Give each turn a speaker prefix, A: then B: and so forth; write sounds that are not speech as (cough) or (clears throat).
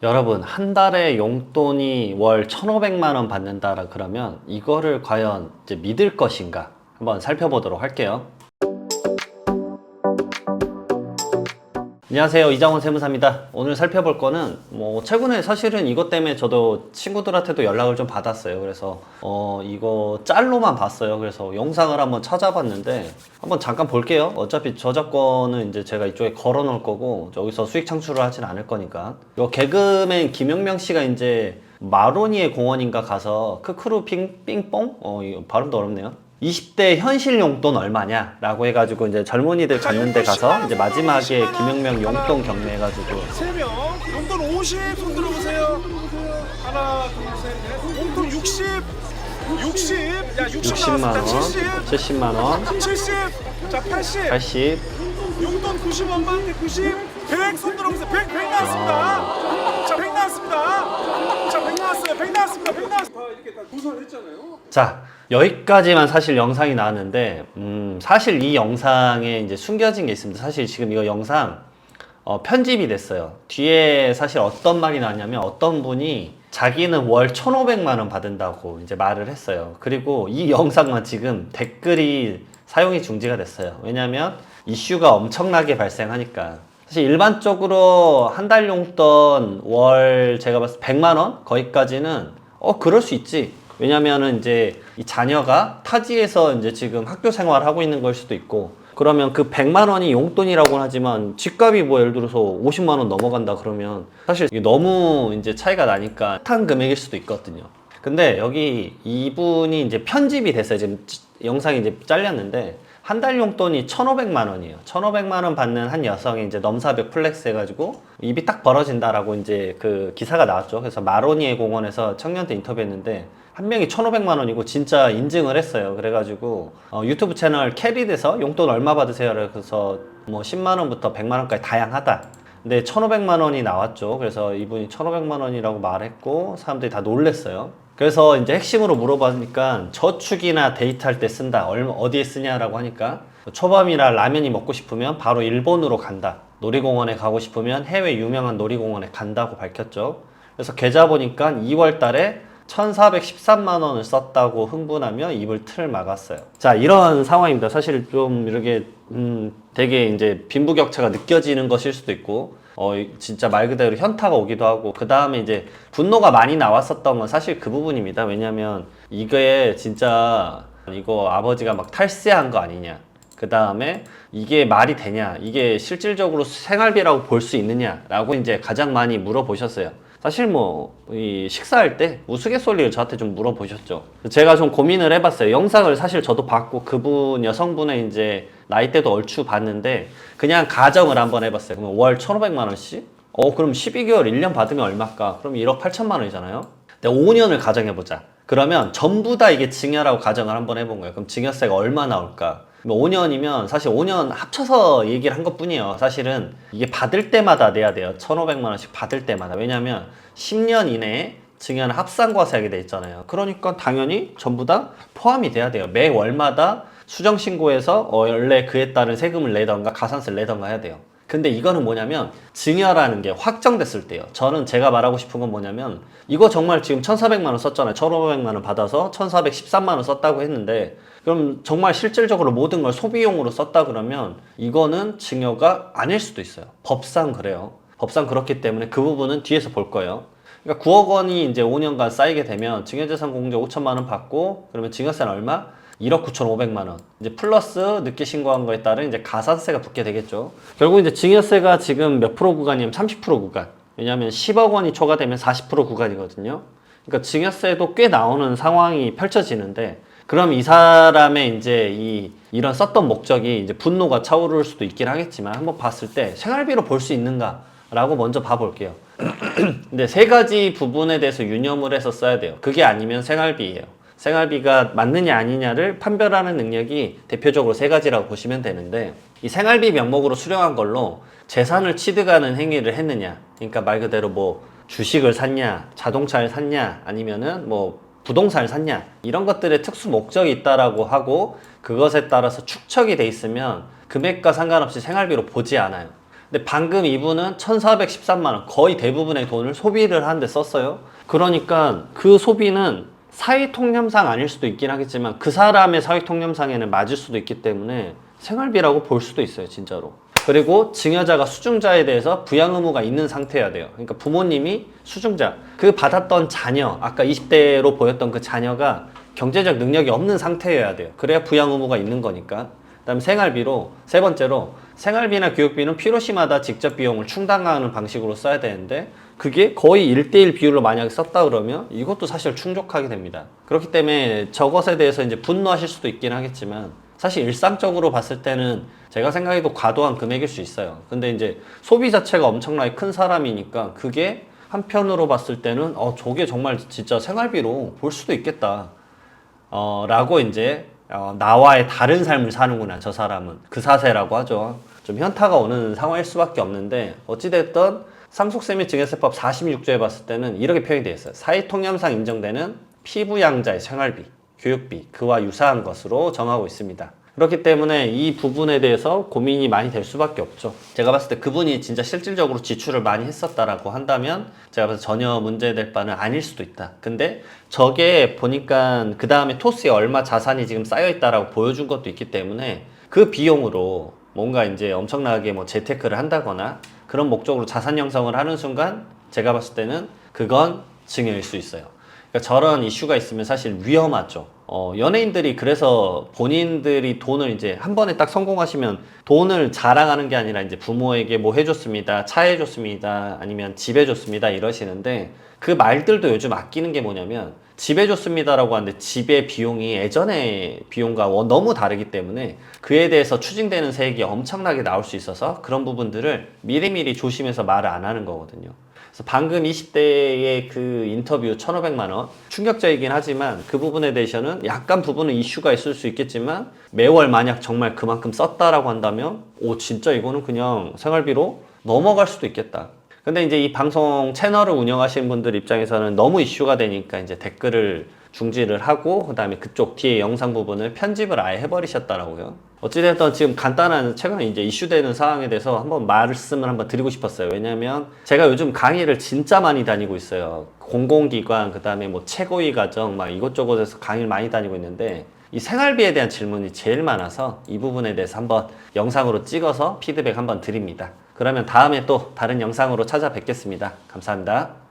A: 여러분 한 달에 용돈이 월 1,500만 원 받는다라 그러면 이거를 과연 이제 믿을 것인가 한번 살펴보도록 할게요. 안녕하세요 이장원 세무사입니다. 오늘 살펴볼 거는 뭐 최근에 사실은 이것 때문에 저도 친구들한테도 연락을 좀 받았어요. 그래서 어 이거 짤로만 봤어요. 그래서 영상을 한번 찾아봤는데 한번 잠깐 볼게요. 어차피 저작권은 이제 제가 이쪽에 걸어 놓을 거고 여기서 수익 창출을 하진 않을 거니까. 요 개그맨 김영명 씨가 이제 마로니에 공원인가 가서 크크루 핑 삥뽕 어 이거 발음도 어렵네요. 20대 현실 용돈 얼마냐라고 해가지고 이제 젊은이들 갖는 데 가서 이제 마지막에 김영명 용돈 경매 해가지고
B: 세명 용돈 50 손 들어보세요. 하나, 둘, 셋, 넷. 용돈 60, 60, 야 60
A: 60만
B: 나왔다.
A: 원,
B: 70,
A: 70만 원,
B: 70, 자 80.
A: 80,
B: 용돈 90 엄마한테 90, 100 손 들어보세요. 100, 100 나왔습니다. 자 100 나왔습니다. 자 100 나왔어요. 100 나왔습니다. 100 나왔습니다. 다 이렇게 다 구설했잖아요.
A: 자 여기까지만 사실 영상이 나왔는데 음, 사실 이 영상에 이제 숨겨진 게 있습니다. 사실 지금 이거 영상 어, 편집이 됐어요. 뒤에 사실 어떤 말이 나왔냐면 어떤 분이 자기는 월 1,500만 원 받는다고 이제 말을 했어요. 그리고 이 영상만 지금 댓글이 사용이 중지가 됐어요. 왜냐면 이슈가 엄청나게 발생하니까. 사실 일반적으로 한 달 용돈 월 제가 봤을 때 100만 원 거기까지는 어 그럴 수 있지. 왜냐면은 이제 이 자녀가 타지에서 이제 지금 학교 생활을 하고 있는 걸 수도 있고 그러면 그 100만 원이 용돈이라고는 하지만 집값이 뭐 예를 들어서 50만 원 넘어간다 그러면 사실 이게 너무 이제 차이가 나니까 한 금액일 수도 있거든요. 근데 여기 이분이 이제 편집이 됐어요. 지금 찌- 영상이 이제 잘렸는데 한 달 용돈이 1,500만 원이에요. 1,500만 원 받는 한 여성이 이제 넘사벽 플렉스 해가지고 입이 딱 벌어진다라고 이제 그 기사가 나왔죠. 그래서 마로니에 공원에서 청년들 인터뷰했는데 한 명이 1,500만 원이고 진짜 인증을 했어요. 그래가지고 어, 유튜브 채널 캐리돼서 용돈 얼마 받으세요? 그래서 뭐 10만 원부터 100만 원까지 다양하다. 근데 1,500만 원이 나왔죠. 그래서 이분이 1,500만 원이라고 말했고 사람들이 다 놀랬어요. 그래서 이제 핵심으로 물어보니까 저축이나 데이트할 때 쓴다. 얼마 어디에 쓰냐라고 하니까 초밥이나 라면이 먹고 싶으면 바로 일본으로 간다. 놀이공원에 가고 싶으면 해외 유명한 놀이공원에 간다고 밝혔죠. 그래서 계좌 보니까 2월 달에 1,413만 원을 썼다고 흥분하며 입을 틀 막았어요. 자, 이런 상황입니다. 사실 좀 이렇게 음, 되게 이제 빈부격차가 느껴지는 것일 수도 있고 어, 이- 진짜 말 그대로 현타가 오기도 하고 그 다음에 이제 분노가 많이 나왔었던 건 사실 그 부분입니다. 왜냐면 이게 진짜 이거 아버지가 막 탈세한 거 아니냐. 그 다음에 이게 말이 되냐, 이게 실질적으로 생활비라고 볼 수 있느냐라고 이제 가장 많이 물어보셨어요. 사실 뭐, 이 식사할 때 우스갯소리를 저한테 좀 물어보셨죠. 제가 좀 고민을 해봤어요. 영상을 사실 저도 봤고 그분 여성분의 이제 나이대도 얼추 봤는데 그냥 가정을 한번 해봤어요. 그러면 월 1,500만 원씩? 어, 그럼 12개월 1년 받으면 얼마일까? 그럼 1억 8천만 원이잖아요? 근데 5년을 가정해보자. 그러면 전부 다 이게 증여라고 가정을 한번 해본 거예요. 그럼 증여세가 얼마 나올까? 5년이면 사실 5년 합쳐서 얘기를 한 것 뿐이에요. 사실은 이게 받을 때마다 내야 돼요. 1,500만 원씩 받을 때마다. 왜냐면 10년 이내에 증여는 합산과세하게 돼 있잖아요. 그러니까 당연히 전부 다 포함이 돼야 돼요. 매 월마다 수정 신고해서 어, 원래 그에 따른 세금을 내던가 가산세를 내던가 해야 돼요. 근데 이거는 뭐냐면 증여라는 게 확정됐을 때요. 저는 제가 말하고 싶은 건 뭐냐면 이거 정말 지금 1,400만 원 썼잖아요. 1,500만 원 받아서 1,413만 원 썼다고 했는데 그럼 정말 실질적으로 모든 걸 소비용으로 썼다 그러면 이거는 증여가 아닐 수도 있어요. 법상 그래요. 법상 그렇기 때문에 그 부분은 뒤에서 볼 거예요. 그러니까 9억 원이 이제 5년간 쌓이게 되면 증여재산 공제 5천만 원 받고 그러면 증여세는 얼마? 1억 9,500만 원. 이제 플러스 늦게 신고한 거에 따른 이제 가산세가 붙게 되겠죠. 결국 이제 증여세가 지금 몇 프로 구간이냐면 30% 구간. 왜냐하면 10억 원이 초과되면 40% 구간이거든요. 그러니까 증여세도 꽤 나오는 상황이 펼쳐지는데 그럼 이 사람의 이제 이 이런 썼던 목적이 이제 분노가 차오를 수도 있긴 하겠지만 한번 봤을 때 생활비로 볼 수 있는가라고 먼저 봐볼게요. (clears throat) 근데 세 가지 부분에 대해서 유념을 해서 써야 돼요. 그게 아니면 생활비예요. 생활비가 맞느냐 아니냐를 판별하는 능력이 대표적으로 세 가지라고 보시면 되는데 이 생활비 명목으로 수령한 걸로 재산을 취득하는 행위를 했느냐. 그러니까 말 그대로 뭐 주식을 샀냐, 자동차를 샀냐, 아니면은 뭐 부동산을 샀냐 이런 것들의 특수 목적이 있다라고 하고 그것에 따라서 축척이 돼 있으면 금액과 상관없이 생활비로 보지 않아요. 근데 방금 이분은 1,413만 원 거의 대부분의 돈을 소비를 하는데 썼어요. 그러니까 그 소비는 사회 통념상 아닐 수도 있긴 하겠지만 그 사람의 사회 통념상에는 맞을 수도 있기 때문에 생활비라고 볼 수도 있어요, 진짜로. 그리고 증여자가 수중자에 대해서 부양 의무가 있는 상태여야 돼요. 그러니까 부모님이 수중자, 그 받았던 자녀, 아까 20대로 보였던 그 자녀가 경제적 능력이 없는 상태여야 돼요. 그래야 부양 의무가 있는 거니까. 그다음에 생활비로 세 번째로 생활비나 교육비는 필요시마다 직접 비용을 충당하는 방식으로 써야 되는데 그게 거의 1대1 비율로 만약에 썼다 그러면 이것도 사실 충족하게 됩니다. 그렇기 때문에 저것에 대해서 이제 분노하실 수도 있긴 하겠지만 사실 일상적으로 봤을 때는 제가 생각해도 과도한 금액일 수 있어요. 근데 이제 소비 자체가 엄청나게 큰 사람이니까 그게 한편으로 봤을 때는 어 저게 정말 진짜 생활비로 볼 수도 있겠다. 어, 라고 이제 어, 나와의 다른 삶을 사는구나 저 사람은 그 사세라고 하죠 좀 현타가 오는 상황일 수밖에 없는데 어찌됐든 상속세 및 증여세법 46조에 봤을 때는 이렇게 표현이 되어 있어요 사회통념상 인정되는 피부양자의 생활비 교육비 그와 유사한 것으로 정하고 있습니다 그렇기 때문에 이 부분에 대해서 고민이 많이 될 수밖에 없죠. 제가 봤을 때 그분이 진짜 실질적으로 지출을 많이 했었다라고 한다면 제가 봤을 때 전혀 문제될 바는 아닐 수도 있다. 근데 저게 보니까 그 다음에 토스에 얼마 자산이 지금 쌓여 있다라고 보여준 것도 있기 때문에 그 비용으로 뭔가 이제 엄청나게 뭐 재테크를 한다거나 그런 목적으로 자산 형성을 하는 순간 제가 봤을 때는 그건 증여일 수 있어요. 그러니까 저런 이슈가 있으면 사실 위험하죠. 어, 연예인들이 그래서 본인들이 돈을 이제 한 번에 딱 성공하시면 돈을 자랑하는 게 아니라 이제 부모에게 뭐 해줬습니다. 차 해줬습니다. 아니면 집 해줬습니다. 이러시는데 그 말들도 요즘 아끼는 게 뭐냐면 집 해줬습니다라고 하는데 집의 비용이 예전의 비용과 원- 너무 다르기 때문에 그에 대해서 추징되는 세액이 엄청나게 나올 수 있어서 그런 부분들을 미리미리 조심해서 말을 안 하는 거거든요. 그래서 방금 20대의 그 인터뷰 1,500만 원 충격적이긴 하지만 그 부분에 대해서는 약간 부분은 이슈가 있을 수 있겠지만 매월 만약 정말 그만큼 썼다라고 한다면 오 진짜 이거는 그냥 생활비로 넘어갈 수도 있겠다. 근데 이제 이 방송 채널을 운영하시는 분들 입장에서는 너무 이슈가 되니까 이제 댓글을 중지를 하고 그 다음에 그쪽 뒤에 영상 부분을 편집을 아예 해버리셨더라고요. 어찌됐든 지금 간단한 최근에 이제 이슈되는 상황에 대해서 한번 말씀을 한번 드리고 싶었어요. 왜냐하면 제가 요즘 강의를 진짜 많이 다니고 있어요. 공공기관 그 다음에 뭐 최고위 과정 막 이것저것에서 강의를 많이 다니고 있는데 이 생활비에 대한 질문이 제일 많아서 이 부분에 대해서 한번 영상으로 찍어서 피드백 한번 드립니다. 그러면 다음에 또 다른 영상으로 찾아뵙겠습니다. 감사합니다.